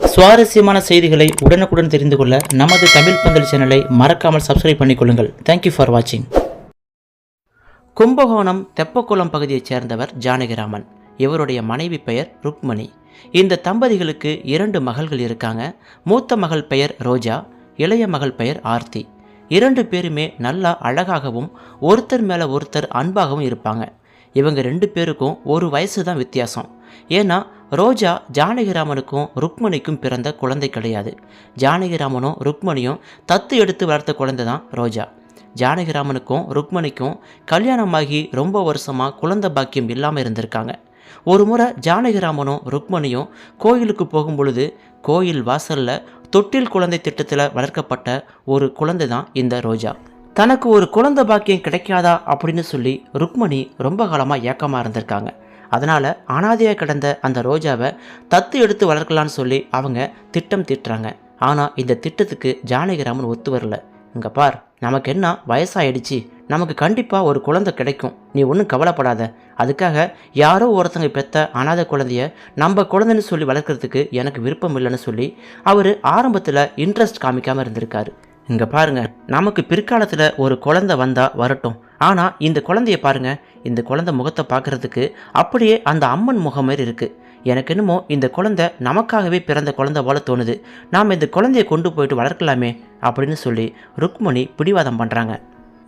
சுவாரஸ்யமான செய்திகளை உடனுக்குடன் தெரிந்து கொள்ள நமது தமிழ் பந்தல் சேனலை மறக்காமல் சப்ஸ்கிரைப் பண்ணிக்கொள்ளுங்கள். தேங்க்யூ ஃபார் வாட்சிங் கும்பகோணம் தெப்பக்குளம் பகுதியைச் சேர்ந்தவர் ஜானகிராமன். இவருடைய மனைவி பெயர் ருக்மணி. இந்த தம்பதிகளுக்கு இரண்டு மகள்கள் இருக்காங்க. மூத்த மகள் பெயர் ரோஜா இளைய மகள் பெயர் ஆர்த்தி. இரண்டு பேருமே நல்லா அழகாகவும் ஒருத்தர் மேலே ஒருத்தர் அன்பாகவும் இருப்பாங்க. இவங்க ரெண்டு பேருக்கும் ஒரு வயசு தான் வித்தியாசம். ஏன்னா ரோஜா ஜானகிராமனுக்கும் ருக்மணிக்கும் பிறந்த குழந்தை கிடையாது. ஜானகிராமனும் ருக்மணியும் தத்து எடுத்து வளர்த்த குழந்தை தான் ரோஜா. ஜானகிராமனுக்கும் ருக்மணிக்கும் கல்யாணமாகி ரொம்ப வருஷமாக குழந்தை பாக்கியம் இல்லாமல் இருந்திருக்காங்க. ஒரு முறை ஜானகிராமனும் ருக்மணியும் கோயிலுக்கு போகும் பொழுது கோயில் வாசலில் தொட்டில் குழந்தை திட்டத்தில் வளர்க்கப்பட்ட ஒரு குழந்தை தான் இந்த ரோஜா. தனக்கு ஒரு குழந்தை பாக்கியம் கிடைக்காதா அப்படின்னு சொல்லி ருக்மணி ரொம்ப காலமாக ஏக்கமாக இருந்திருக்காங்க. அதனால் அனாதையாக கிடந்த அந்த ரோஜாவை தத்து எடுத்து வளர்க்கலான்னு சொல்லி அவங்க திட்டம் தீட்டுறாங்க. ஆனால் இந்த திட்டத்துக்கு ஜானகிராமன் ஒத்து வரல. இங்கே பார் நமக்கு என்ன வயசாயிடுச்சு. நமக்கு கண்டிப்பாக ஒரு குழந்தை கிடைக்கும். நீ ஒன்றும் கவலைப்படாத. அதுக்காக யாரோ ஒருத்தங்க பெற்ற அனாதை குழந்தைய நம்ம குழந்தைன்னு சொல்லி வளர்க்குறதுக்கு எனக்கு விருப்பம் இல்லைன்னு சொல்லி அவர் ஆரம்பத்தில் இன்ட்ரெஸ்ட் காமிக்காமல் இருந்திருக்காரு. இங்கே பாருங்க நமக்கு பிற்காலத்தில் ஒரு குழந்தை வந்தால் வரட்டும். ஆனால் இந்த குழந்தைய பாருங்க இந்த குழந்தை முகத்தை பார்க்குறதுக்கு அப்படியே அந்த அம்மன் முகம் மாதிரி இருக்குது எனக்கு என்னமோ இந்த குழந்தை நமக்காகவே பிறந்த குழந்தை போல தோணுது. நாம் இந்த குழந்தைய கொண்டு போயிட்டு வளர்க்கலாமே அப்படின்னு சொல்லி ருக்மணி பிடிவாதம் பண்ணுறாங்க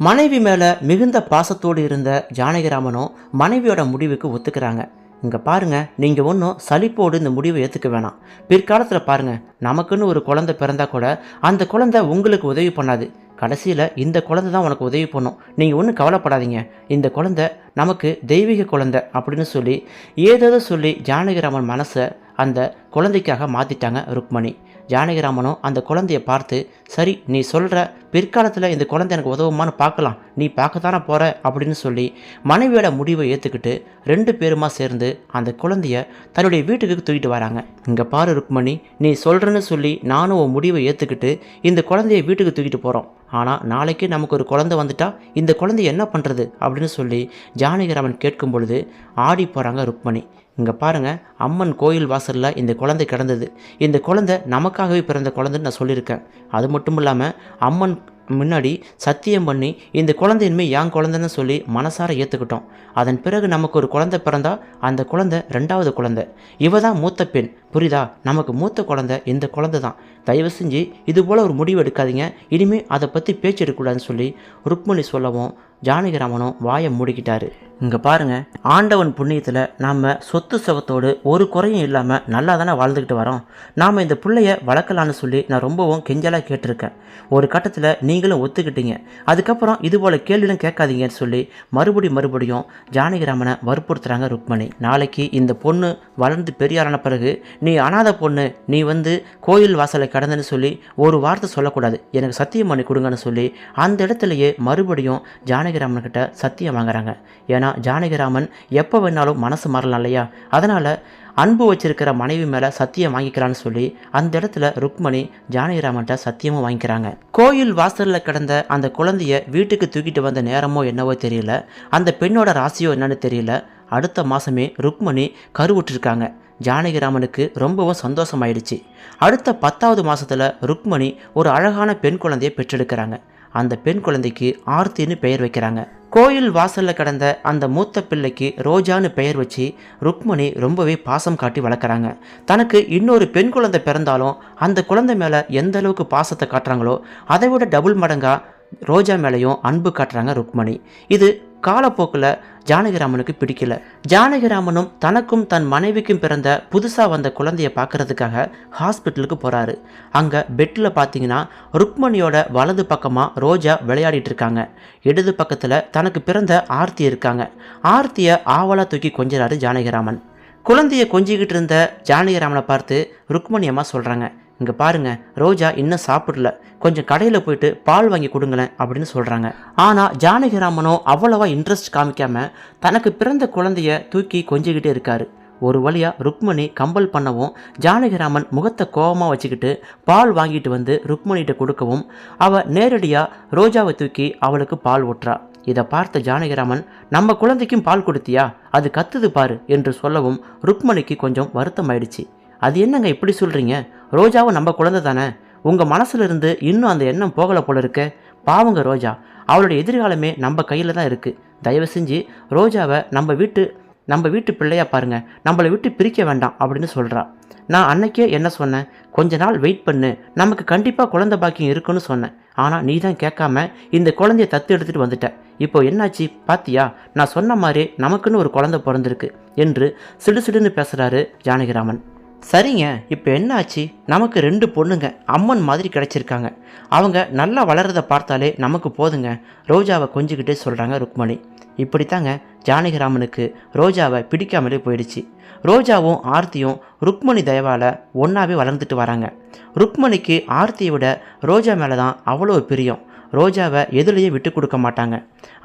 மனைவி மேலே மிகுந்த பாசத்தோடு இருந்த ஜானகிராமனும் மனைவியோட முடிவுக்கு ஒத்துக்கிறாங்க. இங்கே பாருங்கள் நீங்கள் ஒன்றும் சலிப்போடு இந்த முடிவை ஏற்றுக்க வேணாம். பிற்காலத்தில் பாருங்கள் நமக்குன்னு ஒரு குழந்தை பிறந்தா கூட அந்த குழந்தை உங்களுக்கு உதவி பண்ணாது. கடைசியில் இந்த குழந்தை தான் உனக்கு உதவி பண்ணும். நீங்கள் ஒன்றும் கவலைப்படாதீங்க. இந்த குழந்தை நமக்கு தெய்வீக குழந்தை அப்படின்னு சொல்லி ஏதேதோ சொல்லி ஜானகிராமன் மனசை அந்த குழந்தைக்காக மாற்றிட்டாங்க ருக்மணி. ஜானகிராமனும் அந்த குழந்தைய பார்த்து சரி நீ சொல்கிற பிற்காலத்தில் இந்த குழந்தை எனக்கு உதவுமான்னு பார்க்கலாம். நீ பார்க்கத்தானே போகிற அப்படின்னு சொல்லி மனைவியோட முடிவை ஏற்றுக்கிட்டு ரெண்டு பேருமா சேர்ந்து அந்த குழந்தைய தன்னுடைய வீட்டுக்கு தூக்கிட்டு வராங்க. இங்கே பாரு ருக்மணி நீ சொல்கிறேன்னு சொல்லி நானும் உன் முடிவை ஏற்றுக்கிட்டு இந்த குழந்தைய வீட்டுக்கு தூக்கிட்டு போகிறோம் ஆனால் நாளைக்கு நமக்கு ஒரு குழந்தை வந்துட்டா இந்த குழந்தைய என்ன பண்ணுறது அப்படின்னு சொல்லி ஜானகிராமன் கேட்கும் பொழுது ஆடி போகிறாங்க ருக்மணி. இங்கே பாருங்கள் அம்மன் கோயில் வாசலில் இந்த குழந்தை கிடந்தது. இந்த குழந்தை நமக்காகவே பிறந்த குழந்தைன்னு நான் சொல்லியிருக்கேன். அது மட்டும் இல்லாமல் அம்மன் முன்னாடி சத்தியம் பண்ணி இந்த குழந்தை இனிமேல் என் குழந்தைன்னு சொல்லி மனசார ஏற்றுக்கிட்டோம் அதன் பிறகு நமக்கு ஒரு குழந்தை பிறந்தா அந்த குழந்தை ரெண்டாவது குழந்தை. இவ தான் மூத்த பெண். புரியுதா? நமக்கு மூத்த குழந்தை இந்த குழந்தை தான் தயவு செஞ்சு இது போல் ஒரு முடிவு எடுக்காதீங்க. இனிமேல் அதை பற்றி பேச்சு எடுக்கக்கூடாதுன்னு சொல்லி ருக்மணி சொல்லவும் ஜானகிராமனும் வாயை மூடிக்கிட்டாரு. இங்கே பாருங்க ஆண்டவன் புண்ணியத்தில் நாம் சொத்து சுகத்தோடு ஒரு குறையும் இல்லாமல் நல்லா தானே வாழ்ந்துக்கிட்டு வரோம். நாம் இந்த பிள்ளைய வளர்க்கலான்னு சொல்லி நான் ரொம்பவும் கெஞ்சலாக கேட்டிருக்கேன். ஒரு கட்டத்தில் நீங்களும் ஒத்துக்கிட்டீங்க. அதுக்கப்புறம் இது போல் கேள்வியும் கேட்காதீங்கன்னு சொல்லி மறுபடி மறுபடியும் ஜானகிராமனை வற்புறுத்துறாங்க ருக்மணி. நாளைக்கு இந்த பொண்ணு வளர்ந்து பெரியாரான பிறகு நீ அனாதை பொண்ணு நீ வந்து கோயில் வாசலை கடந்துன்னு சொல்லி ஒரு வார்த்தை சொல்லக்கூடாது. எனக்கு சத்தியம் பண்ணி கொடுங்கன்னு சொல்லி அந்த இடத்துலையே மறுபடியும் ஜானகிராமன் கிட்ட சத்தியம் வாங்குறாங்க. ஏன்னா ஜானகிராமன் எப்போ வேணாலும் மனசு மாறலாம் இல்லையா? அதனால் அன்பு வச்சிருக்கிற மனைவி மேலே சத்தியம் வாங்கிக்கலான்னு சொல்லி அந்த இடத்துல ருக்மணி ஜானகிராமன்ட்ட சத்தியமும் வாங்கிக்கிறாங்க. கோயில் வாசலில் கிடந்த அந்த குழந்தைய வீட்டுக்கு தூக்கிட்டு வந்த நேரமோ என்னவோ தெரியல. அந்த பெண்ணோட ராசியோ என்னன்னு தெரியல. அடுத்த மாதமே ருக்மணி கருவுற்றிருக்காங்க. ஜானகிராமனுக்கு ரொம்பவும் சந்தோஷமாயிடுச்சு. அடுத்த பத்தாவது மாதத்தில் ருக்மணி ஒரு அழகான பெண் குழந்தையை பெற்றெடுக்கிறாங்க. அந்த பெண் குழந்தைக்கு ஆர்த்தின்னு பெயர் வைக்கிறாங்க. கோயில் வாசலில் கிடந்த அந்த மூத்த பிள்ளைக்கு ரோஜான்னு பெயர் வச்சு ருக்மணி ரொம்பவே பாசம் காட்டி வளர்க்குறாங்க. தனக்கு இன்னொரு பெண் குழந்தை பிறந்தாலும் அந்த குழந்தை மேலே எந்த அளவுக்கு பாசத்தை காட்டுறாங்களோ அதை விட டபுள் மடங்காக ரோஜா மேலேயும் அன்பு காட்டுறாங்க ருக்மணி. இது காலப்போக்கில் ஜானகிராமனுக்கு பிடிக்கல. ஜானகிராமனும் தனக்கும் தன் மனைவிக்கும் பிறந்த புதுசாக வந்த குழந்தைய பார்க்கறதுக்காக ஹாஸ்பிட்டலுக்கு போகிறாரு அங்கே பெட்டில் பார்த்தீங்கன்னா ருக்மணியோட வலது பக்கமாக ரோஜா விளையாடிட்டு இருக்காங்க. இடது பக்கத்தில் தனக்கு பிறந்த ஆர்த்தி இருக்காங்க. ஆர்த்தியை ஆவலாக தூக்கி கொஞ்சிறாரு ஜானகிராமன். குழந்தைய கொஞ்சிக்கிட்டு இருந்த ஜானகிராமனை பார்த்து ருக்மணி அம்மா சொல்கிறாங்க இங்கே பாருங்க ரோஜா இன்னும் சாப்பிடல. கொஞ்சம் கடையில் போயிட்டு பால் வாங்கி கொடுங்களேன் அப்படின்னு சொல்கிறாங்க ஆனால் ஜானகிராமனோ அவ்வளவா இன்ட்ரெஸ்ட் காமிக்காம தனக்கு பிறந்த குழந்தைய தூக்கி கொஞ்சிக்கிட்டே இருக்காரு. ஒரு வழியாக ருக்மணி கம்பல் பண்ணவும் ஜானகிராமன் முகத்தை கோபமாக வச்சுக்கிட்டு பால் வாங்கிட்டு வந்து ருக்மணிகிட்ட கொடுக்கவும் அவள் நேரடியாக ரோஜாவை தூக்கி அவளுக்கு பால் ஊட்டுறா. இதை பார்த்த ஜானகிராமன் நம்ம குழந்தைக்கும் பால் கொடுத்தியா? அது கத்துது பாரு என்று சொல்லவும் ருக்மணிக்கு கொஞ்சம் வருத்தம் ஆயிடுச்சு அது என்னங்க இப்படி சொல்கிறீங்க ரோஜாவும் நம்ம குழந்தை தானே? உங்கள் மனசுல இருந்து இன்னும் அந்த எண்ணம் போகலை போல இருக்க. பாவங்க ரோஜா அவளுடைய எதிர்காலமே நம்ம கையில் தான் இருக்குது தயவு செஞ்சு ரோஜாவை நம்ம வீட்டு நம்ம வீட்டு பிள்ளையா பாருங்க. நம்மளை விட்டு பிரிக்க வேண்டாம் அப்படின்னு சொல்கிறா நான் அன்னைக்கே என்ன சொன்னேன்? கொஞ்ச நாள் வெயிட் பண்ணு. நமக்கு கண்டிப்பாக குழந்தை பாக்கியம் இருக்குன்னு சொன்னேன். ஆனால் நீ தான் கேட்காம இந்த குழந்தைய தத்து எடுத்துகிட்டு வந்துட்ட. இப்போ என்னாச்சு? பாத்தியா? நான் சொன்ன மாதிரி நமக்குன்னு ஒரு குழந்தை பிறந்திருக்கு என்று சிடு சிடுன்னு பேசுகிறாரு ஜானகிராமன். சரிங்க இப்போ என்னாச்சு? நமக்கு ரெண்டு பொண்ணுங்க அம்மன் மாதிரி கிடச்சிருக்காங்க. அவங்க நல்லா வளர்றதை பார்த்தாலே நமக்கு போதுங்க. ரோஜாவை கொஞ்சிக்கிட்டே சொல்கிறாங்க ருக்மணி. இப்படித்தாங்க ஜானகிராமனுக்கு ரோஜாவை பிடிக்காமலே போயிடுச்சு. ரோஜாவும் ஆர்த்தியும் ருக்மணி தயவால் ஒன்றாவே வளர்ந்துட்டு வராங்க. ருக்மணிக்கு ஆர்த்தியை விட ரோஜா மேலே தான் அவ்வளோ பிரியம். ரோஜாவை எதுலேயும் விட்டு கொடுக்க மாட்டாங்க.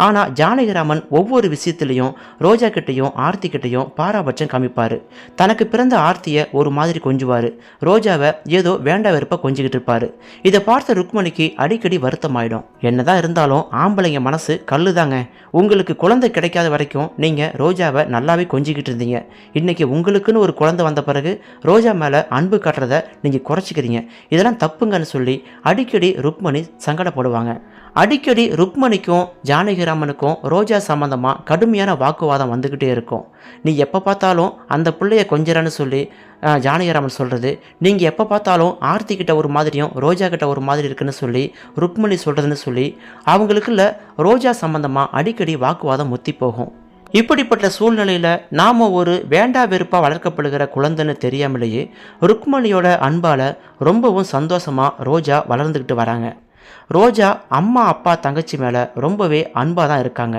ஆனால் ஜானகிராமன் ஒவ்வொரு விஷயத்துலையும் ரோஜா கிட்டேயும் ஆர்த்தி கிட்டேயும் பாராபட்சம் காமிப்பார். தனக்கு பிறந்த ஆர்த்தியை ஒரு மாதிரி கொஞ்சுவார். ரோஜாவை ஏதோ வேண்டா வெறுப்பாக கொஞ்சிக்கிட்டு இருப்பார். இதை பார்த்த ருக்மணிக்கு அடிக்கடி வருத்தமாயிடும். என்னதான் இருந்தாலும் ஆம்பளைங்க மனசு கல்லு தாங்க உங்களுக்கு குழந்தை கிடைக்காத வரைக்கும் நீங்கள் ரோஜாவை நல்லாவே கொஞ்சிக்கிட்டு இருந்தீங்க. இன்றைக்கி உங்களுக்குன்னு ஒரு குழந்தை வந்த பிறகு ரோஜா மேலே அன்பு காட்டுறதை நீங்கள் குறைச்சிக்கிறீங்க. இதெல்லாம் தப்புங்கன்னு சொல்லி அடிக்கடி ருக்மணி சங்கடப்படுவாங்க. அடிக்கடி ருக்மணிக்கும் ஜானகிராமனுக்கும் ரோஜா சம்மந்தமாக கடுமையான வாக்குவாதம் வந்துக்கிட்டே இருக்கும். நீ எப்போ பார்த்தாலும் அந்த பிள்ளைய கொஞ்சிறன்னு சொல்லி ஜானகிராமன் சொல்கிறது நீங்கள் எப்போ பார்த்தாலும் ஆர்த்தி கிட்ட ஒரு மாதிரியும் ரோஜா கிட்ட ஒரு மாதிரி இருக்குன்னு சொல்லி ருக்மணி சொல்கிறதுன்னு சொல்லி அவங்களுக்குள்ள ரோஜா சம்மந்தமாக அடிக்கடி வாக்குவாதம் முத்தி போகும். இப்படிப்பட்ட சூழ்நிலையில் நாம் ஒரு வேண்டா வெறுப்பாக வளர்க்கப்படுகிற குழந்தைன்னு தெரியாமலேயே ருக்மணியோட அன்பால் ரொம்பவும் சந்தோஷமாக ரோஜா வளர்ந்துக்கிட்டு வராங்க. ரோஜா அம்மா அப்பா தங்கச்சி மேலே ரொம்பவே அன்பாக தான் இருக்காங்க.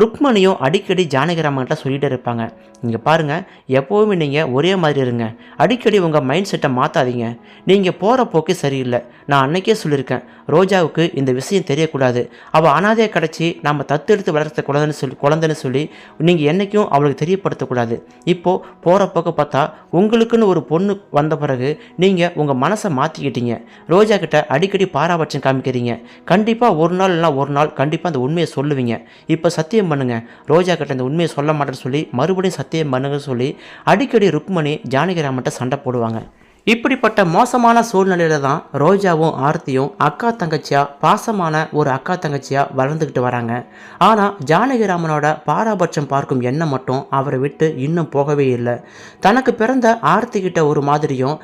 ருக்மணியும் அடிக்கடி ஜானகிராமன்கிட்ட சொல்லிகிட்டு இருப்பாங்க. நீங்கள் பாருங்கள் எப்போவுமே நீங்கள் ஒரே மாதிரி இருங்க. அடிக்கடி உங்கள் மைண்ட் செட்டை மாற்றாதீங்க நீங்கள் போகிற போக்கே சரியில்லை. நான் அன்னைக்கே சொல்லியிருக்கேன் ரோஜாவுக்கு இந்த விஷயம் தெரியக்கூடாது. அவள் அனாதையை கிடச்சி நம்ம தத்தெடுத்து வளர்த்த குழந்தைன்னு சொல்லி குழந்தைன்னு சொல்லி நீங்கள் என்றைக்கும் அவளுக்கு தெரியப்படுத்தக்கூடாது. இப்போது போகிற போக்க பார்த்தா உங்களுக்குன்னு ஒரு பொண்ணு வந்த பிறகு நீங்கள் உங்கள் மனசை மாற்றிக்கிட்டீங்க ரோஜா கிட்ட அடிக்கடி பாராபட்சம் காமிக்கிறீங்க கண்டிப்பாக ஒரு நாள் இல்லைனா ஒரு நாள் கண்டிப்பாக அந்த உண்மையை சொல்லுவீங்க. இப்போ சத்தியம் பண்ணுங்க. ரோஜா கிட்ட இந்த உண்மையை சொல்ல மாட்டேன்னு சொல்லி மறுபடியும் சத்தியம் பண்ணுங்கன்னு சொல்லி அடிக்கடி ருக்மணி ஜானகிராமன்ட்ட சண்டை போடுவாங்க. இப்படிப்பட்ட மோசமான சூழ்நிலையில தான் ரோஜாவும் ஆர்த்தியும் அக்கா தங்கச்சியா பாசமான ஒரு அக்கா தங்கச்சியா வளர்ந்துக்கிட்டு வராங்க. ஆனால் ஜானகிராமனோட பாராபட்சம் பார்க்கும் எண்ணம் மட்டும் அவரை விட்டு இன்னும் போகவே இல்லை. தனக்கு பிறந்த ஆர்த்தி கிட்ட ஒரு மாதிரியும்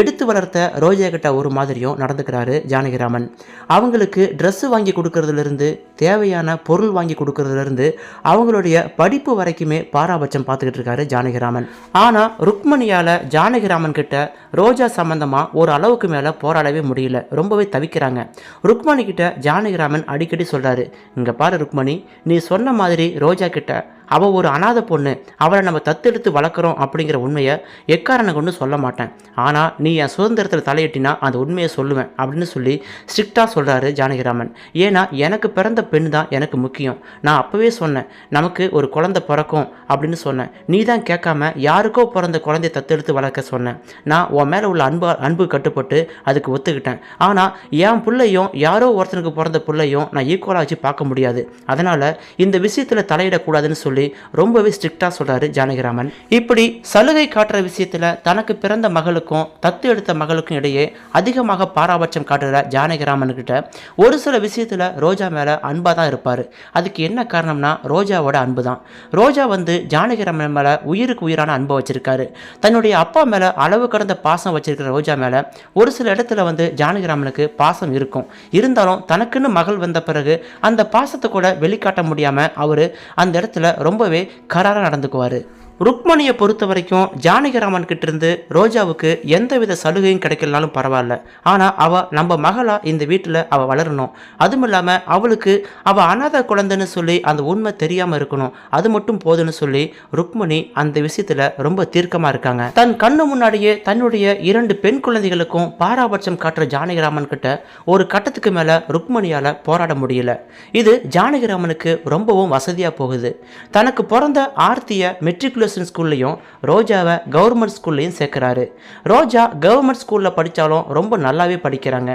எடுத்து வளர்த்த ரோஜா கிட்ட ஒரு மாதிரியும் நடந்துக்கிறாரு ஜானகிராமன் அவங்களுக்கு ட்ரெஸ்ஸு வாங்கி கொடுக்கறதுலேருந்து தேவையான பொருள் வாங்கி கொடுக்கறதுலேருந்து அவங்களுடைய படிப்பு வரைக்குமே பாராபட்சம் பார்த்துக்கிட்டு இருக்காரு ஜானகிராமன் ஆனால் ருக்மணியால் ஜானகிராமன் கிட்ட ரோஜா ரோஜா சம்பந்தமாக ஒரு அளவுக்கு மேலே போராடவே முடியல. ரொம்பவே தவிக்கிறாங்க. ருக்மணி கிட்ட ஜானகிராமன் அடிக்கடி சொல்கிறாரு இங்கே பாரு ருக்மணி நீ சொன்ன மாதிரி ரோஜா கிட்ட அவள் ஒரு அனாதை பொண்ணு. அவளை நம்ம தத்தெடுத்து வளர்க்குறோம் அப்படிங்கிற உண்மையை எக்காரணம் கொண்டு சொல்ல மாட்டேன். ஆனால் நீ என் சுதந்திரத்தில் தலையிட்டினா அந்த உண்மையை சொல்லுவேன் அப்படின்னு சொல்லி ஸ்ட்ரிக்டாக சொல்கிறாரு ஜானகிராமன். ஏன்னா எனக்கு பிறந்த பெண் தான் எனக்கு முக்கியம். நான் அப்போவே சொன்னேன் நமக்கு ஒரு குழந்தை பிறக்கும் அப்படின்னு சொன்னேன். நீ தான் கேட்காம யாருக்கோ பிறந்த குழந்தைய தத்தெடுத்து வளர்க்க சொன்னேன். நான் உன் மேலே உள்ள அன்பு அன்பு கட்டுப்பட்டு அதுக்கு ஒத்துக்கிட்டேன். ஆனால் என் பிள்ளையும் யாரோ ஒருத்தனுக்கு பிறந்த பிள்ளையும் நான் ஈக்குவலாக வச்சு பார்க்க முடியாது. அதனால் இந்த விஷயத்தில் தலையிடக்கூடாதுன்னு சொல்லி ரொம்பவே ஸ்ட்ரிக்டாக சொல்கிறாரு ஜானகிராமன். இப்படி சலுகை காட்டுற விஷயத்தில் தனக்கு பிறந்த மகளுக்கும் தத்து எடுத்த மகளுக்கும் இடையே அதிகமாக பாராபட்சம் காட்டுற ஜானகிராமன்கிட்ட ஒரு சில விஷயத்தில் ரோஜா மேலே அன்பாக தான் இருப்பார். அதுக்கு என்ன காரணம்னா ரோஜாவோட அன்பு தான் ரோஜா வந்து ஜானகிராமன் மேலே உயிருக்கு உயிரான அன்பை வச்சிருக்காரு. தன்னுடைய அப்பா மேலே அளவு கடந்த பாசம் வச்சிருக்கிற ரோஜா மேலே ஒரு சில இடத்துல வந்து ஜானகிராமனுக்கு பாசம் இருக்கும். இருந்தாலும் தனக்குன்னு மகள் வந்த பிறகு அந்த பாசத்தை கூட வெளிக்காட்ட முடியாமல் அவர் அந்த இடத்துல ரொம்பவே கராராக நடந்துக்குவார். ருக்மணியை பொறுத்த வரைக்கும் ஜானகிராமன் கிட்ட இருந்து ரோஜாவுக்கு எந்தவித சலுகையும் கிடைக்கலனாலும் பரவாயில்ல. ஆனால் அவள் நம்ம மகளாக இந்த வீட்டில் அவள் வளரணும். அதுவும் இல்லாமல் அவளுக்கு அவள் அனாதை குழந்தைன்னு சொல்லி அந்த உண்மை தெரியாமல் இருக்கணும். அது மட்டும் போதுன்னு சொல்லி ருக்மணி அந்த விஷயத்தில் ரொம்ப தீர்க்கமாக இருக்காங்க. தன் கண்ணு முன்னாடியே தன்னுடைய இரண்டு பெண் குழந்தைகளுக்கும் பாராபட்சம் காட்டுற ஜானகிராமன் கிட்ட ஒரு கட்டத்துக்கு மேலே ருக்மணியால் போராட முடியல. இது ஜானகிராமனுக்கு ரொம்பவும் வசதியாக போகுது. தனக்கு பிறந்த ஆர்த்தியை மெட்ரிகுலர் மெட்ரிகுலேஷன் ஸ்கூல்லையும் ரோஜாவை கவர்மெண்ட் ஸ்கூல்லையும் சேர்க்குறாரு. ரோஜா கவர்மெண்ட் ஸ்கூலில் படித்தாலும் ரொம்ப நல்லாவே படிக்கிறாங்க.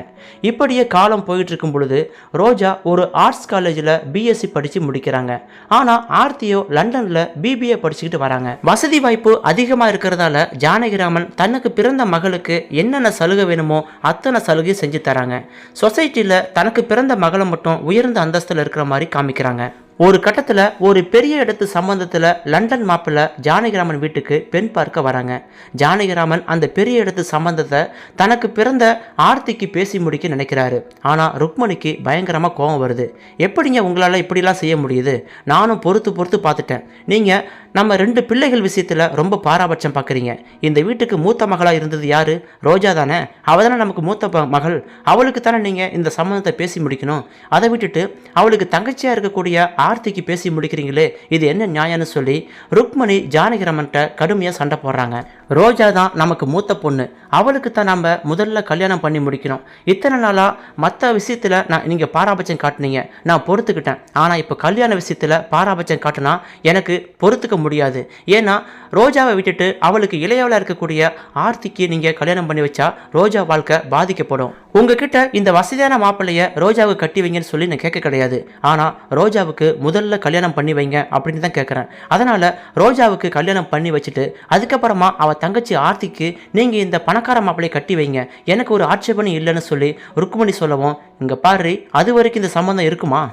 இப்படியே காலம் போயிட்டு இருக்கும் பொழுது ரோஜா ஒரு ஆர்ட்ஸ் காலேஜில் பிஎஸ்சி படித்து முடிக்கிறாங்க. ஆனால் ஆர்த்தியோ லண்டனில் பிபிஏ படிச்சுக்கிட்டு வராங்க. வசதி வாய்ப்பு அதிகமாக இருக்கிறதால ஜானகிராமன் தனக்கு பிறந்த மகளுக்கு என்னென்ன சலுகை வேணுமோ அத்தனை சலுகையும் செஞ்சு தராங்க. சொசைட்டியில் தனக்கு பிறந்த மகளை மட்டும் உயர்ந்த அந்தஸ்தில் இருக்கிற மாதிரி காமிக்கிறாங்க. ஒரு கட்டத்தில் ஒரு பெரிய இடத்து சம்பந்தத்தில் லண்டன் மாப்பிள்ள ஜானகிராமன் வீட்டுக்கு பெண் பார்க்க வராங்க. ஜானகிராமன் அந்த பெரிய இடத்து சம்பந்தத்தை தனக்கு பிறந்த ஆர்த்திக்கு பேசி முடிக்க நினைக்கிறாரு. ஆனால் ருக்மணிக்கு பயங்கரமாக கோபம் வருது. எப்படிங்க உங்களால் இப்படிலாம் செய்ய முடியுது? நானும் பொறுத்து பொறுத்து பார்த்துட்டேன். நீங்கள் நம்ம ரெண்டு பிள்ளைகள் விஷயத்தில் ரொம்ப பாராபட்சம் பார்க்குறீங்க இந்த வீட்டுக்கு மூத்த மகளாக இருந்தது யார்? ரோஜா தானே? அவள் தானே நமக்கு மூத்த ப- மகள். அவளுக்கு தானே நீங்கள் இந்த சம்மந்தத்தை பேசி முடிக்கணும். அதை விட்டுட்டு அவளுக்கு தங்கச்சியாக இருக்கக்கூடிய ஆர்த்திக்கு பேசி முடிக்கிறீங்களே இது என்ன நியாயம்னு சொல்லி ருக்மணி ஜானகிரமன்ட்ட கடுமையாக சண்டை போடுறாங்க. ரோஜா தான் நமக்கு மூத்த பொண்ணு. அவளுக்கு தான் நம்ம முதல்ல கல்யாணம் பண்ணி முடிக்கணும். இத்தனை நாளாக மற்ற விஷயத்தில் நான் நீங்கள் பாராபட்சம் காட்டுனீங்க. நான் பொறுத்துக்கிட்டேன். ஆனால் இப்போ கல்யாண விஷயத்தில் பாராபட்சம் காட்டினா எனக்கு பொறுத்துக்க முடியாது. ஏன்னா ரோஜாவை விட்டுட்டு அவளுக்கு இளையவளாக இருக்கக்கூடிய ஆர்த்திக்கு நீங்கள் கல்யாணம் பண்ணி வச்சா ரோஜா வாழ்க்கை பாதிக்கப்படும். உங்ககிட்ட இந்த வசதியான மாப்பிள்ளைய ரோஜாவுக்கு கட்டி வைங்கன்னு சொல்லி நான் கேட்க கிடையாது. ஆனால் ரோஜாவுக்கு முதல்ல கல்யாணம் பண்ணி வைங்க அப்படின்னு தான் கேட்குறேன். அதனால் ரோஜாவுக்கு கல்யாணம் பண்ணி வச்சுட்டு அதுக்கப்புறமா அவள் தங்கச்சி ஆர்த்திக்கு நீங்கள் இந்த பணக்கார மாப்பிள்ளையை கட்டி வைங்க. எனக்கு ஒரு ஆட்சேபணி இல்லைன்னு சொல்லி ருக்குமணி சொல்லவும் இங்கே பாரு அது வரைக்கும் இந்த சம்மந்தம் இருக்குமா?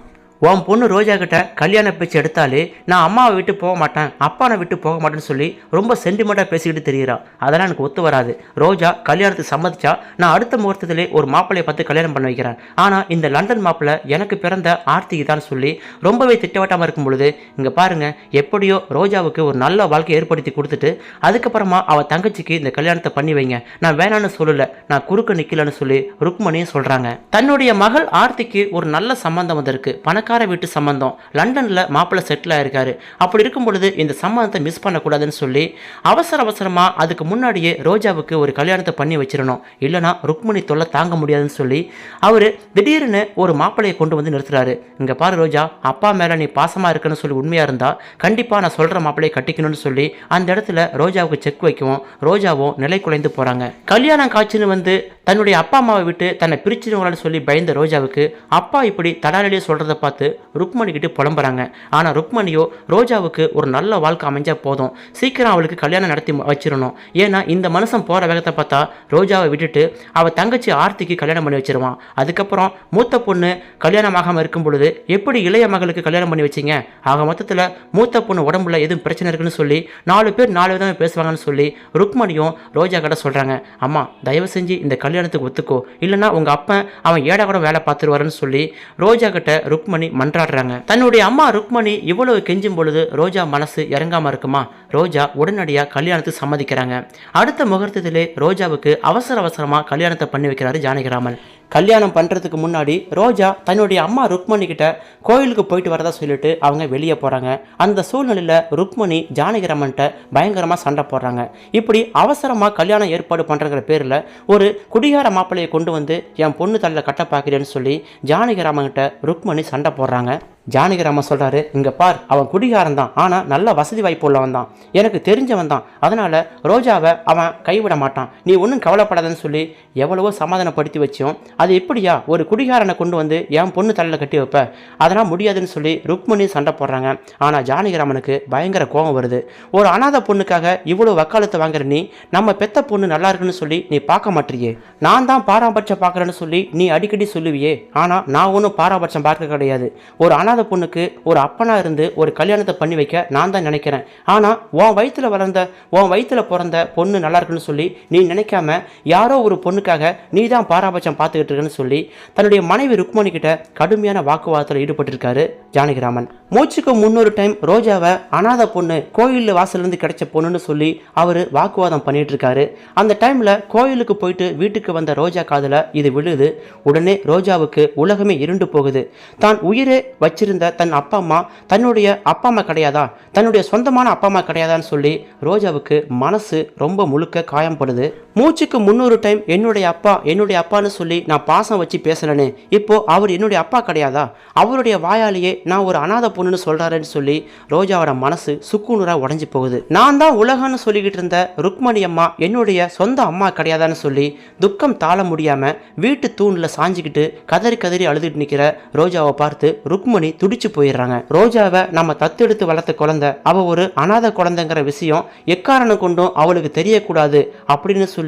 உன் பொண்ணு ரோஜா கிட்ட கல்யாண பேச்சு எடுத்தாலே நான் அம்மாவை விட்டு போக மாட்டேன் அப்பாவை விட்டு போக மாட்டேன்னு சொல்லி ரொம்ப சென்டிமெண்ட்டாக பேசிக்கிட்டு தெரியுறா. அதெல்லாம் எனக்கு ஒத்து வராது. ரோஜா கல்யாணத்துக்கு சம்மதிச்சா நான் அடுத்த முகூர்த்தத்திலே ஒரு மாப்பிள்ளையை பார்த்து கல்யாணம் பண்ண வைக்கிறேன். ஆனால் இந்த லண்டன் மாப்பிள்ளை எனக்கு பிறந்த ஆர்த்திக்கு தான் சொல்லி ரொம்பவே திட்டவட்டமாக இருக்கும் பொழுது இங்கே பாருங்கள் எப்படியோ ரோஜாவுக்கு ஒரு நல்ல வாழ்க்கை ஏற்படுத்தி கொடுத்துட்டு அதுக்கப்புறமா அவள் தங்கச்சிக்கு இந்த கல்யாணத்தை பண்ணி வைங்க. நான் வேணான்னு சொல்லலை நான் குறுக்க நிற்கலன்னு சொல்லி ருக்மணியும் சொல்கிறாங்க தன்னுடைய மகள் ஆர்த்திக்கு ஒரு நல்ல சம்பந்தம் வந்திருக்கு. பணக்கார வீட்டு சம்பந்தம். லண்டனில் மாப்பிள்ளை செட்டில் ஆயிருக்காரு. அப்படி இருக்கும் பொழுது இந்த சம்பந்தத்தை மிஸ் பண்ணக்கூடாதுன்னு சொல்லி அவசர அவசரமாக அதுக்கு முன்னாடியே ரோஜாவுக்கு ஒரு கல்யாணத்தை பண்ணி வச்சிடணும். இல்லைனா ருக்மணி தொல்லை தாங்க முடியாதுன்னு சொல்லி அவர் திடீர்னு ஒரு மாப்பிள்ளையை கொண்டு வந்து நிறுத்துறாரு. இங்கே பாரு ரோஜா அப்பா மேலே நீ பாசமாக இருக்குன்னு சொல்லி உண்மையாக இருந்தால் கண்டிப்பாக நான் சொல்கிற மாப்பிள்ளையை கட்டிக்கணும்னு சொல்லி அந்த இடத்துல ரோஜாவுக்கு செக் வைக்கவும் ரோஜாவும் நிலை குலைந்து போகிறாங்க கல்யாணம் காட்சின்னு வந்து தன்னுடைய அப்பா அம்மாவை விட்டு தன்னை பிரிச்சிருவாங்கன்னு சொல்லி பயந்த ரோஜாவுக்கு அப்பா இப்படி தடாலடியே சொல்கிறத பார்த்து பார்த்து ருக்மணிக்கிட்டு புலம்புறாங்க. ஆனால் ருக்மணியோ ரோஜாவுக்கு ஒரு நல்ல வாழ்க்கை அமைஞ்சால் போதும். சீக்கிரம் அவளுக்கு கல்யாணம் நடத்தி வச்சிடணும் ஏன்னா இந்த மனுஷன் போகிற வேகத்தை பார்த்தா ரோஜாவை விட்டுட்டு அவள் தங்கச்சி ஆர்த்திக்கு கல்யாணம் பண்ணி வச்சிருவான். அதுக்கப்புறம் மூத்த பொண்ணு கல்யாணமாகாமல் இருக்கும் பொழுது எப்படி இளைய மகளுக்கு கல்யாணம் பண்ணி வச்சீங்க? ஆக மொத்தத்தில் மூத்த பொண்ணு உடம்புல எதுவும் பிரச்சனை இருக்குன்னு சொல்லி நாலு பேர் நாலு விதமாக பேசுவாங்கன்னு சொல்லி ருக்மணியும் ரோஜா கிட்ட சொல்கிறாங்க அம்மா தயவு செஞ்சு இந்த கல்யாணத்துக்கு ஒத்துக்கோ. இல்லைன்னா உங்கள் அப்பன் அவன் ஏடா கூட வேலை பார்த்துருவாருன்னு சொல்லி ரோஜா கிட்ட ருக்மணி மன்றாடுறாங்க. தன்னுடைய அம்மா ருக்மணி இவ்வளவு கெஞ்சும் பொழுது ரோஜா மனசு இறங்காம இருக்குமா? ரோஜா உடனடியாக கல்யாணத்துக்கு சம்மதிக்கிறாங்க. அடுத்த முகூர்த்தத்திலே ரோஜாவுக்கு அவசர அவசரமாக கல்யாணத்தை பண்ணி வைக்கிறாரு ஜானகிராமன். கல்யாணம் பண்ணுறதுக்கு முன்னாடி ரோஜா தன்னுடைய அம்மா ருக்மணி கிட்ட கோயிலுக்கு போயிட்டு வரதா சொல்லிட்டு அவங்க வெளியே போகிறாங்க அந்த சூழ்நிலையில் ருக்மணி ஜானகிரமன்ட்ட பயங்கரமாக சண்டை போடுறாங்க. இப்படி அவசரமாக கல்யாணம் ஏற்பாடு பண்ணுறங்கிற பேரில் ஒரு குடிகார மாப்பிள்ளையை கொண்டு வந்து என் பொண்ணு தலையில் கட்ட பார்க்குறேன்னு சொல்லி ஜானகிராமன்கிட்ட ருக்மணி சண்டை போடுறாங்க. ஜானகிராமன் சொல்கிறாரு இங்கே பார் அவன் குடிகாரன் தான். ஆனால் நல்ல வசதி வாய்ப்பு உள்ளவன் தான். எனக்கு தெரிஞ்சவன் தான். அதனால் ரோஜாவை அவன் கைவிட மாட்டான். நீ ஒன்றும் கவலைப்படாதன்னு சொல்லி எவ்வளவோ சமாதானப்படுத்தி வச்சோம் அது எப்படியா? ஒரு குடிகாரனை கொண்டு வந்து என் பொண்ணு தலையில் கட்டி வைப்ப. அதெல்லாம் முடியாதுன்னு சொல்லி ருக்மணி சண்டை போடுறாங்க. ஆனால் ஜானகிராமனுக்கு பயங்கர கோபம் வருது. ஒரு அனாதை பொண்ணுக்காக இவ்வளோ வக்காலத்தை வாங்குற நீ நம்ம பெத்த பொண்ணு நல்லா இருக்குன்னு சொல்லி நீ பார்க்க மாட்டியே. நான் தான் பாராபட்சம் பார்க்குறேன்னு சொல்லி நீ அடிக்கடி சொல்லுவியே. ஆனால் நான் ஒன்றும் பாராபட்சம் பார்க்க கிடையாது. ஒரு அனாதை பொண்ணுக்கு ஒரு அப்பனா இருந்து ஒரு கல்யாணத்தை பண்ணி வைக்க நான் தான் நினைக்கிறேன். ஆனால் உன் வயிற்றில் வளர்ந்த உன் வயிற்றில் பிறந்த பொண்ணு நல்லா இருக்குன்னு சொல்லி நீ நினைக்காம யாரோ ஒரு பொண்ணுக்காக நீ தான் பாராபட்சம் பார்த்து இருக்கன்னு சொல்லி தன்னுடைய மனைவி ருக்மணி கிட்ட கடுமையான வாக்குவாதத்தில் ஈடுபட்டிருக்காரு ஜானகிராமன். மூச்சுக்கு முன்னொரு டைம் ரோஜாவை அனாதை பொண்ணு கோயில் வாசல்லேருந்து கிடைச்ச பொண்ணுன்னு சொல்லி அவர் வாக்குவாதம் பண்ணிட்டு இருக்காரு அந்த டைமில் கோயிலுக்கு போயிட்டு வீட்டுக்கு வந்த ரோஜா காதில் இது விழுது. உடனே ரோஜாவுக்கு உலகமே இருண்டு போகுது. தான் உயிரே வச்சிருந்த தன் அப்பா அம்மா தன்னுடைய அப்பா அம்மா கிடையாதா? தன்னுடைய சொந்தமான அப்பா அம்மா கிடையாதான்னு சொல்லி ரோஜாவுக்கு மனசு ரொம்ப முழுக்க காயம்படுது. மூச்சுக்கு முந்நூறு டைம் என்னுடைய அப்பா என்னுடைய அப்பான்னு சொல்லி நான் பாசம் வச்சு பேசுனேன்னு இப்போ அவர் என்னுடைய அப்பா கிடையாதா? அவருடைய வாயாலேயே நான் ஒரு அனாதை பொண்ணுன்னு சொல்கிறாருன்னு சொல்லி ரோஜாவோட மனசு சுக்குநூறாக உடஞ்சி போகுது. நான் தான் உலகம்னு சொல்லிக்கிட்டு இருந்த ருக்மணி அம்மா என்னுடைய சொந்த அம்மா கிடையாதான்னு சொல்லி துக்கம் தாழ முடியாமல் வீட்டு தூணில் சாஞ்சிக்கிட்டு கதறி கதறி அழுதுட்டு நிற்கிற ரோஜாவை பார்த்து ருக்மணி துடிச்சு போயிடுறாங்க. ரோஜாவை நம்ம தத்தெடுத்து வளர்த்த குழந்தை. அவள் ஒரு அனாதை குழந்தைங்கிற விஷயம் எக்காரணம் கொண்டும் அவளுக்கு தெரியக்கூடாது அப்படின்னு சொல்லி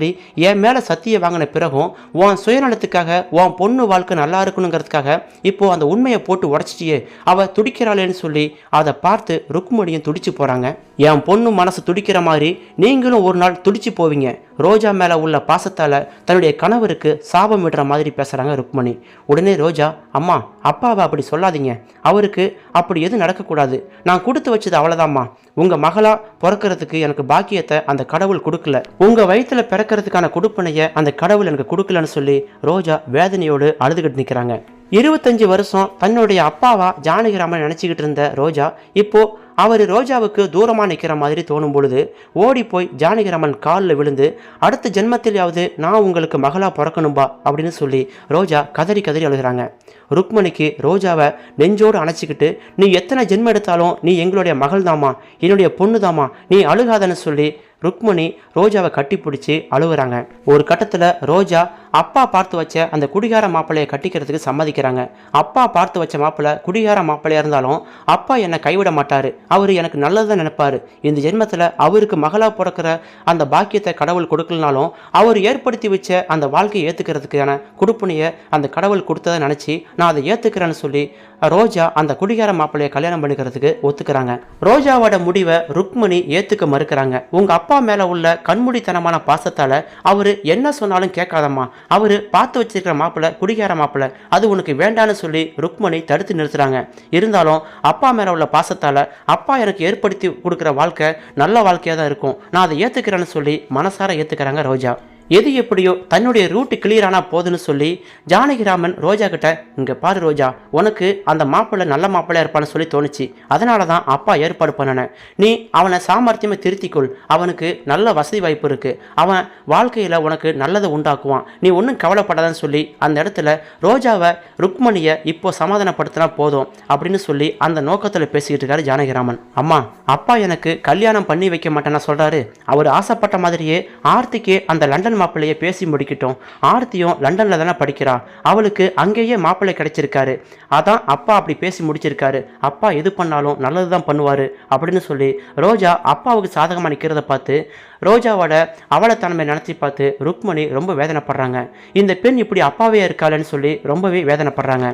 என் மேல சத்திய வாங்கின பிறகும் உன் சுயநலத்துக்காக உன் பொண்ணு வாழ்க்கை நல்லா இருக்கணுங்கிறதுக்காக இப்போ அந்த உண்மையை போட்டு உடச்சிட்டியே அவள் துடிக்கிறாளேன்னு சொல்லி அதை பார்த்து ருக்மணியும் துடிச்சு போறாங்க. என் பொண்ணு மனசு துடிக்கிற மாதிரி நீங்களும் ஒரு நாள் துடிச்சு போவீங்க. ரோஜா மேலே உள்ள பாசத்தால் தன்னுடைய கணவருக்கு சாபம் விடுற மாதிரி பேசுகிறாங்க ருக்மணி. உடனே ரோஜா அம்மா அப்பாவை அப்படி சொல்லாதீங்க. அவருக்கு அப்படி எதுவும் நடக்கக்கூடாது. நான் கொடுத்து வச்சது அவ்வளோதாம்மா உங்கள் மகளாக பிறக்கிறதுக்கு எனக்கு பாக்கியத்தை அந்த கடவுள் கொடுக்கல. உங்கள் வயிற்றில் பிறக்க பிறக்கிறதுக்கான கொடுப்பனையை அந்த கடவுள் எனக்கு கொடுக்கலன்னு சொல்லி ரோஜா வேதனையோடு அழுதுகிட்டு நிற்கிறாங்க இருபத்தஞ்சு வருஷம் தன்னுடைய அப்பாவா ஜானகிராமன் நினச்சிக்கிட்டு இருந்த ரோஜா இப்போ அவர் ரோஜாவுக்கு தூரமாக நிற்கிற மாதிரி தோணும் பொழுது ஓடி போய் ஜானகிராமன் காலில் விழுந்து அடுத்த ஜென்மத்திலேயாவது நான் உங்களுக்கு மகளாக பிறக்கணும்பா அப்படின்னு சொல்லி ரோஜா கதறி கதறி அழுகிறாங்க. ருக்மணிக்கு ரோஜாவை நெஞ்சோடு அணைச்சிக்கிட்டு நீ எத்தனை ஜென்மம் எடுத்தாலும் நீ எங்களுடைய மகள் தாமா என்னுடைய பொண்ணு தாமா நீ அழுகாதன்னு சொல்லி ருக்மணி ரோஜாவை கட்டி பிடிச்சி அழுகுறாங்க ஒரு கட்டத்தில் ரோஜா அப்பா பார்த்து வச்ச அந்த குடிகார மாப்பிள்ளையை கட்டிக்கிறதுக்கு சம்மதிக்கிறாங்க. அப்பா பார்த்து வச்ச மாப்பிள்ளை குடிகார மாப்பிள்ளையாக இருந்தாலும் அப்பா என்னை கைவிட மாட்டார். அவர் எனக்கு நல்லதை நினைப்பார். இந்த ஜென்மத்தில் அவருக்கு மகளா பிறக்கிற அந்த பாக்கியத்தை கடவுள் கொடுக்கலனாலும் அவர் ஏற்படுத்தி வச்ச அந்த வாழ்க்கையை ஏற்றுக்கிறதுக்கான கொடுப்புனையை அந்த கடவுள் கொடுத்ததை நினச்சி நான் அதை ஏற்றுக்கிறேன்னு சொல்லி ரோஜா அந்த குடிகார மாப்பிள்ளையை கல்யாணம் பண்ணிக்கிறதுக்கு ஒத்துக்கிறாங்க. ரோஜாவோட முடிவை ருக்மணி ஏற்றுக்க மறுக்கிறாங்க. உங்கள் அப்பா மேலே உள்ள கண்மூடித்தனமான பாசத்தால் அவர் என்ன சொன்னாலும் கேட்காதம்மா. அவர் பார்த்து வச்சிருக்கிற மாப்பிள்ளை குடிகார மாப்பிள்ளை அது உனக்கு வேண்டான்னு சொல்லி ருக்மணி தடுத்து நிறுத்துறாங்க. இருந்தாலும் அப்பா மேல உள்ள பாசத்தால அப்பா எனக்கு ஏற்படுத்தி கொடுக்குற வாழ்க்கை நல்ல வாழ்க்கையாக தான் இருக்கும். நான் அதை ஏற்றுக்கிறேன்னு சொல்லி மனசார ஏற்றுக்கிறாங்க ரோஜா. எது எப்படியோ தன்னுடைய ரூட்டு கிளியர் ஆனால் போதுன்னு சொல்லி ஜானகிராமன் ரோஜா கிட்ட இங்கே பாரு ரோஜா உனக்கு அந்த மாப்பிள்ளை நல்ல மாப்பிள்ளை இருப்பான்னு சொல்லி தோணுச்சு. அதனால தான் அப்பா ஏற்பாடு பண்ணினேன் நீ அவனை சாமர்த்தியமாக திருத்திக்கொள். அவனுக்கு நல்ல வசதி வாய்ப்பு இருக்கு. அவன் வாழ்க்கையில் உனக்கு நல்லதை உண்டாக்குவான். நீ ஒன்றும் கவலைப்படாதன்னு சொல்லி அந்த இடத்துல ரோஜாவை ருக்மணியை இப்போ சமாதானப்படுத்தினா போதும் அப்படின்னு சொல்லி அந்த நோக்கத்தில் பேசிக்கிட்டு இருக்காரு ஜானகிராமன். அம்மா அப்பா எனக்கு கல்யாணம் பண்ணி வைக்க மாட்டேன்னா சொல்கிறாரு அவர் ஆசைப்பட்ட மாதிரியே ஆர்த்திக்கு அந்த லண்டன் மாப்பிள்ளையை பேசி முடிக்கட்டும். ஆர்த்தியும் லண்டனில் தானே படிக்கிறா. அவளுக்கு அங்கேயே மாப்பிள்ளை கிடைச்சிருக்காரு. அதான் அப்பா அப்படி பேசி முடிச்சிருக்காரு. அப்பா எது பண்ணாலும் நல்லது தான் பண்ணுவார் அப்படின்னு சொல்லி ரோஜா அப்பாவுக்கு சாதகமாக நிற்கிறத பார்த்து ரோஜாவோட அவளை தன்மை நினச்சி பார்த்து ருக்மணி ரொம்ப வேதனைப்படுறாங்க. இந்த பெண் இப்படி அப்பாவே இருக்காளேன்னு சொல்லி ரொம்பவே வேதனைப்படுறாங்க.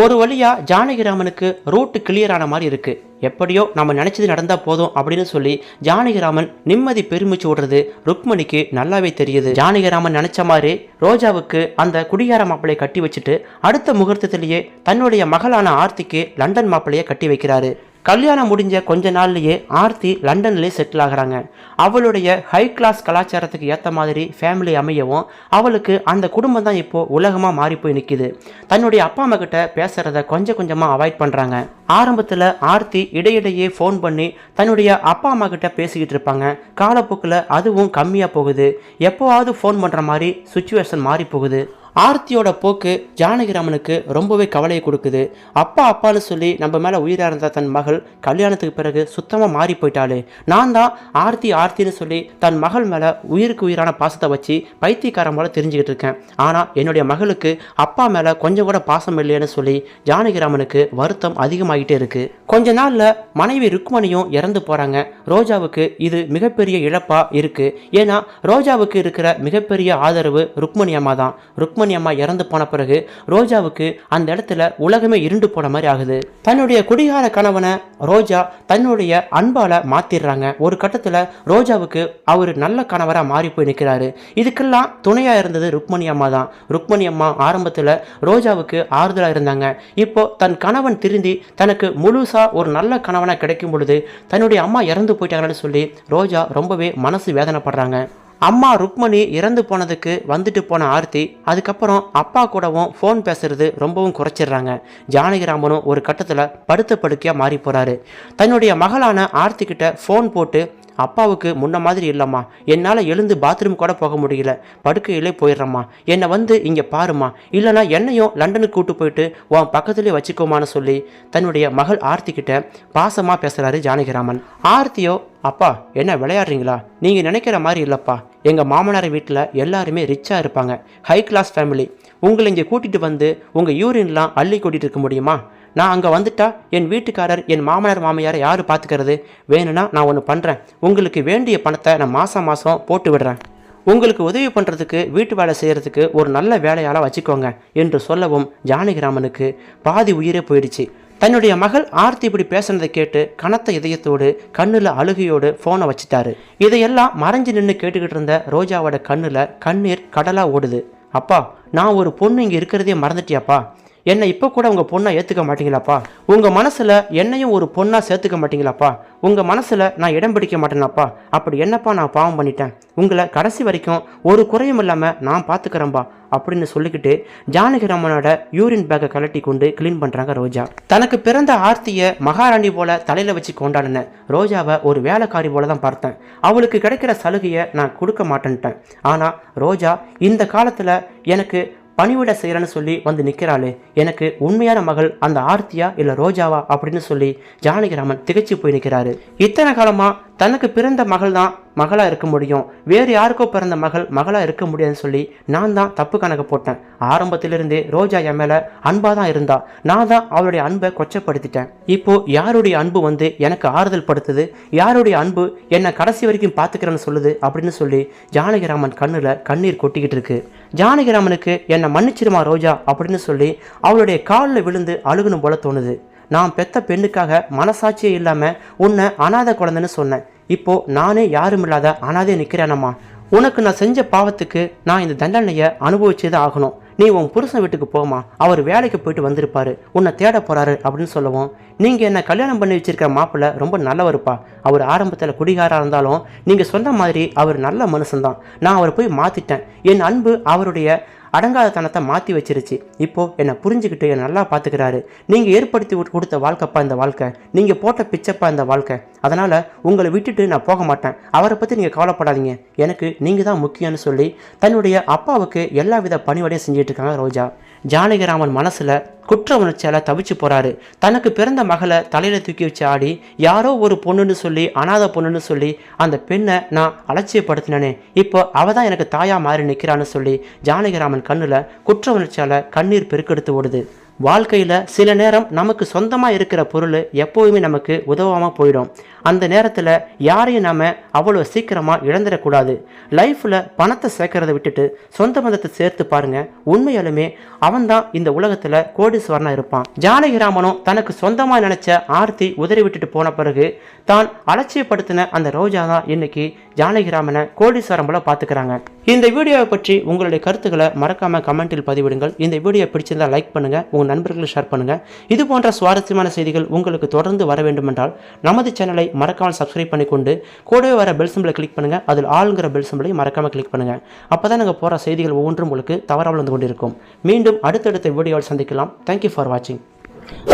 ஒரு வழியாக ஜானகிராமனுக்கு ரூட்டு கிளியர் ஆன மாதிரி இருக்கு. எப்படியோ நம்ம நினைச்சது நடந்தா போதும் அப்படின்னு சொல்லி ஜானகிராமன் நிம்மதி பெருமிச்சு விடுறது ருக்மணிக்கு நல்லாவே தெரியுது. ஜானகிராமன் நினைச்ச மாதிரி ரோஜாவுக்கு அந்த குடியார மாப்பிள்ளையை கட்டி வச்சுட்டு அடுத்த முகூர்த்தத்திலேயே தன்னுடைய மகளான ஆர்த்திக்கு லண்டன் மாப்பிள்ளையை கட்டி வைக்கிறாரு. கல்யாணம் முடிஞ்ச கொஞ்ச நாள்லேயே ஆர்த்தி லண்டன்லேயே செட்டில் ஆகிறாங்க. அவளுடைய ஹை கிளாஸ் கலாச்சாரத்துக்கு ஏற்ற மாதிரி ஃபேமிலி அமையவும் அவளுக்கு அந்த குடும்பம் தான் இப்போது உலகமாக மாறி போய் நிற்கிது தன்னுடைய அப்பா அம்மா கிட்ட பேசுகிறத கொஞ்சம் கொஞ்சமாக அவாய்ட் பண்ணுறாங்க ஆரம்பத்தில் ஆர்த்தி இடையிடையே ஃபோன் பண்ணி தன்னுடைய அப்பா அம்மா கிட்ட பேசிக்கிட்டு இருப்பாங்க. காலப்போக்கில் அதுவும் கம்மியாக போகுது. எப்போவாவது ஃபோன் பண்ணுற மாதிரி சுச்சுவேஷன் மாறி போகுது. ஆர்த்தியோட போக்கு ஜானகிராமனுக்கு ரொம்பவே கவலையை கொடுக்குது. அப்பா அப்பான்னு சொல்லி நம்ம மேலே உயிராக இருந்த தன் மகள் கல்யாணத்துக்கு பிறகு சுத்தமாக மாறி போயிட்டாளே. நான் தான் ஆர்த்தி ஆர்த்தின்னு சொல்லி தன் மகள் மேலே உயிருக்கு உயிரான பாசத்தை வச்சு பைத்தியக்காரன் போல தெரிஞ்சுக்கிட்டு இருக்கேன். ஆனால் என்னுடைய மகளுக்கு அப்பா மேலே கொஞ்சம் கூட பாசம் இல்லைன்னு சொல்லி ஜானகிராமனுக்கு வருத்தம் அதிகமாகிட்டே இருக்கு. கொஞ்ச நாளில் மனைவி ருக்மணியும் இறந்து போகிறாங்க ரோஜாவுக்கு இது மிகப்பெரிய இழப்பாக இருக்குது ஏன்னா ரோஜாவுக்கு இருக்கிற மிகப்பெரிய ஆதரவு ருக்மணி அம்மா தான் ருக்மணி அம்மா இறந்து போன பிறகு ரோஜாவுக்கு அந்த இடத்துல உலகமே இருண்டு போன மாதிரி ஆகுது. தன்னுடைய குடிகார கணவனை ரோஜா தன்னுடைய அன்பால மாத்திடுறாங்க. ஒரு கட்டத்தில் ரோஜாவுக்கு அவர் நல்ல கணவரா மாறி போய் நிற்கிறாரு இதுக்கெல்லாம் துணையா இருந்தது ருக்மணி அம்மா தான். ருக்மணி அம்மா ஆரம்பத்தில் ரோஜாவுக்கு ஆறுதலா இருந்தாங்க. இப்போ தன் கணவன் திருந்தி தனக்கு முழுசா ஒரு நல்ல கணவனா கிடைக்கும் பொழுது தன்னுடைய அம்மா இறந்து போயிட்டாங்கன்னு சொல்லி ரோஜா ரொம்பவே மனசு வேதனைப்படுறாங்க. அம்மா ருக்மணி இறந்து போனதுக்கு வந்துட்டு போன ஆர்த்தி அதுக்கப்புறம் அப்பா கூடவும் ஃபோன் பேசுறது ரொம்பவும் குறைச்சிடுறாங்க. ஜானகிராமனும் ஒரு கட்டத்தில் படுத்த படுக்கையாக மாறி போகிறாரு தன்னுடைய மகளான ஆர்த்தி கிட்ட ஃபோன் போட்டு அப்பாவுக்கு முன்ன மாதிரி இல்லைம்மா. என்னால் எழுந்து பாத்ரூம் கூட போக முடியல. படுக்கையிலே போயிடுறம்மா. என்னை வந்து இங்கே பாரும்மா. இல்லைனா என்னையும் லண்டனுக்கு கூட்டு போயிட்டு உன் பக்கத்துலேயே வச்சுக்கோமான்னு சொல்லி தன்னுடைய மகள் ஆர்த்தி கிட்ட பாசமாக பேசுகிறாரு ஜானகிராமன். ஆர்த்தியோ அப்பா என்ன விளையாடுறீங்களா? நீங்கள் நினைக்கிற மாதிரி இல்லைப்பா. எங்கள் மாமனார் வீட்டில் எல்லாருமே ரிச்சாக இருப்பாங்க. ஹை கிளாஸ் ஃபேமிலி உங்களை இங்கே கூட்டிகிட்டு வந்து உங்கள் யூரின்லாம் அள்ளி கூட்டிகிட்டு இருக்க முடியுமா? நான் அங்கே வந்துட்டா என் வீட்டுக்காரர் என் மாமனார் மாமியாரை யார் பார்த்துக்கிறது வேணும்னா நான் ஒன்று பண்ணுறேன் உங்களுக்கு வேண்டிய பணத்தை நான் மாதம் மாதம் போட்டு விடுறேன். உங்களுக்கு உதவி பண்ணுறதுக்கு வீட்டு வேலை செய்கிறதுக்கு ஒரு நல்ல வேலையால் வச்சுக்கோங்க என்று சொல்லவும் ஜானகிராமனுக்கு பாதி உயிரே போயிடுச்சு. தன்னுடைய மகள் ஆர்த்தி இப்படி பேசுனதை கேட்டு கனத்த இதயத்தோடு கண்ணில் அழுகையோடு ஃபோனை வச்சுட்டாரு. இதையெல்லாம் மறைஞ்சு நின்று கேட்டுக்கிட்டு இருந்த ரோஜாவோட கண்ணில் கண்ணீர் கடலாக ஓடுது. அப்பா நான் ஒரு பொண்ணு இங்கே இருக்கிறதே மறந்துட்டியாப்பா? என்னை இப்போ கூட உங்கள் பொண்ணாக ஏற்றுக்க மாட்டீங்களாப்பா? உங்கள் மனசில் என்னையும் ஒரு பொண்ணாக சேர்த்துக்க மாட்டீங்களாப்பா? உங்கள் மனசில் நான் இடம் பிடிக்க மாட்டேனாப்பா? அப்படி என்னப்பா நான் பாவம் பண்ணிட்டேன்? உங்களை கடைசி வரைக்கும் ஒரு குறையும் இல்லாமல் நான் பார்த்துக்கிறேன்பா அப்படின்னு சொல்லிக்கிட்டு ஜானகிராமனோட யூரின் பேக்கை கலட்டி கொண்டு க்ளீன் பண்ணுறாங்க ரோஜா. தனக்கு பிறந்த ஆர்த்தியை மகாராணி போல தலையில் வச்சு கொண்டாடினேன் ரோஜாவை ஒரு வேலைக்காரி போல தான் பார்த்தேன். அவளுக்கு கிடைக்கிற சலுகையை நான் கொடுக்க மாட்டேன்ட்டேன். ஆனால் ரோஜா இந்த காலத்தில் எனக்கு பணிவிட செய்கிறேன்னு சொல்லி வந்து நிற்கிறாளே எனக்கு உண்மையான மகள் அந்த ஆர்த்தியா இல்லை ரோஜாவா? அப்படின்னு சொல்லி ஜானகிராமன் திகைச்சு போய் நிற்கிறாரு இத்தனை காலமாக தனக்கு பிறந்த மகள் தான் மகளாக இருக்க முடியும். வேறு யாருக்கோ பிறந்த மகள் மகளாக இருக்க முடியாதுன்னு சொல்லி நான் தான் தப்பு கணக்கு போட்டேன். ஆரம்பத்திலிருந்தே ரோஜா என் மேலே அன்பாக தான் இருந்தா. நான் தான் அவளுடைய அன்பை கொச்சப்படுத்திட்டேன். இப்போ யாருடைய அன்பு வந்து எனக்கு ஆறுதல் படுத்துது? யாருடைய அன்பு என்னை கடைசி வரைக்கும் பார்த்துக்கிறேன்னு சொல்லுது? அப்படின்னு சொல்லி ஜானகிராமன் கண்ணில் கண்ணீர் கொட்டிக்கிட்டு இருக்கு. ஜானகிராமனுக்கு என்னை மன்னிச்சிருமா ரோஜா? அப்படின்னு சொல்லி அவளுடைய காலில் விழுந்து அழுகணும் போல தோணுது. நான் பெத்த பெண்ணுக்காக மனசாட்சியே இல்லாமல் உன்னை அனாதை குழந்தைன்னு சொன்னேன். இப்போ நானே யாரும் இல்லாத அனாதே நிற்கிறேனம்மா உனக்கு நான் செஞ்ச பாவத்துக்கு நான் இந்த தண்டனையை அனுபவிச்சே தான் ஆகணும். நீ உன் புருஷன் வீட்டுக்கு போமா அவர் வேலைக்கு போயிட்டு வந்திருப்பாரு. உன்னை தேட போறாரு அப்படின்னு சொல்லவும் நீங்கள் என்ன கல்யாணம் பண்ணி வச்சிருக்கிற மாப்பிள்ளை ரொம்ப நல்லவருப்பா. அவர் ஆரம்பத்தில் குடிகாராக இருந்தாலும் நீங்கள் சொன்ன மாதிரி அவர் நல்ல மனுஷன்தான். நான் அவரை போய் மாற்றிட்டேன் என் அன்பு அவருடைய அடங்காதத்தனத்தை மாற்றி வச்சிருச்சு. இப்போது என்னை புரிஞ்சுக்கிட்டு என்னை நல்லா பார்த்துக்கிறாரு நீங்கள் ஏற்படுத்தி கொடுத்த வாழ்க்கைப்பா இந்த வாழ்க்கை. நீங்கள் போட்ட பிச்சப்பா இந்த வாழ்க்கை. அதனால் உங்களை விட்டுட்டு நான் போக மாட்டேன். அவரை பற்றி நீங்கள் கவலைப்படாதீங்க. எனக்கு நீங்கள் தான் முக்கியம்னு சொல்லி தன்னுடைய அப்பாவுக்கு எல்லா வித பணிவடையும் செஞ்சிட்டு இருக்காங்க ரோஜா. ஜானகிராமன் மனசில் குற்ற உணர்ச்சியால் தவிச்சு போகிறாரு தனக்கு பிறந்த மகளை தலையில் தூக்கி வச்சு ஆடி யாரோ ஒரு பொண்ணுன்னு சொல்லி அனாதை பொண்ணுன்னு சொல்லி அந்த பெண்ணை நான் அலட்சியப்படுத்தினேனே. இப்போ அவள் தான் எனக்கு தாயாக மாறி நிற்கிறான்னு சொல்லி ஜானகிராமன் கண்ணில் குற்ற உணர்ச்சியால் கண்ணீர் பெருக்கெடுத்து ஓடுது. வாழ்க்கையில் சில நேரம் நமக்கு சொந்தமாக இருக்கிற பொருள் எப்போவுமே நமக்கு உதவாமல் போயிடும். அந்த நேரத்தில் யாரையும் நாம் அவ்வளோ சீக்கிரமாக இழந்துடக்கூடாது. லைஃப்பில் பணத்தை சேர்க்கறதை விட்டுட்டு சொந்த பந்தத்தை சேர்த்து பாருங்கள் உண்மையாலுமே அவன்தான் இந்த உலகத்தில் கோடீஸ்வரனாக இருப்பான். ஜானகிராமனும் தனக்கு சொந்தமாக நினச்ச ஆர்த்தி உதறி விட்டுட்டு போன பிறகு தான் அலட்சியப்படுத்தின அந்த ரோஜா தான் இன்னைக்கு ஜானகிராமனை கோடீஸ்வரம் போல பார்த்துக்கிறாங்க இந்த வீடியோவை பற்றி உங்களுடைய கருத்துக்களை மறக்காம கமெண்டில் பதிவிடுங்கள். இந்த வீடியோ பிடிச்சிருந்தா லைக் பண்ணுங்க உங்கள் நண்பர்களுக்கு ஷேர் பண்ணுங்க. இது போன்ற சுவாரஸ்யமான செய்திகள் உங்களுக்கு தொடர்ந்து வர வேண்டுமென்றால் நமது சேனலை மறக்காமல் சப்ஸ்கிரைப் பண்ணிக்கொண்டு கூடவே வர பெல் சிம்பிளை கிளிக் பண்ணுங்க அதில் ஆளுங்கிற பெல் சிம்பிளை மறக்காம கிளிக் பண்ணுங்க. அப்பதான் நாங்கள் போகிற செய்திகள் ஒவ்வொன்றும் உங்களுக்கு தவறாமல் வந்து கொண்டிருக்கும். மீண்டும் அடுத்தடுத்த வீடியோவில் சந்திக்கலாம். தேங்க்யூ ஃபார் வாட்சிங்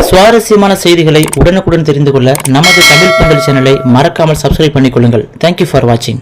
சுவாரஸ்யமான செய்திகளை உடனுக்குடன் தெரிந்து கொள்ள நமது தமிழ் பந்தல் சேனலை மறக்காமல் சப்ஸ்கிரைப் பண்ணிக்கொள்ளுங்கள். தேங்க்யூ ஃபார் வாட்சிங்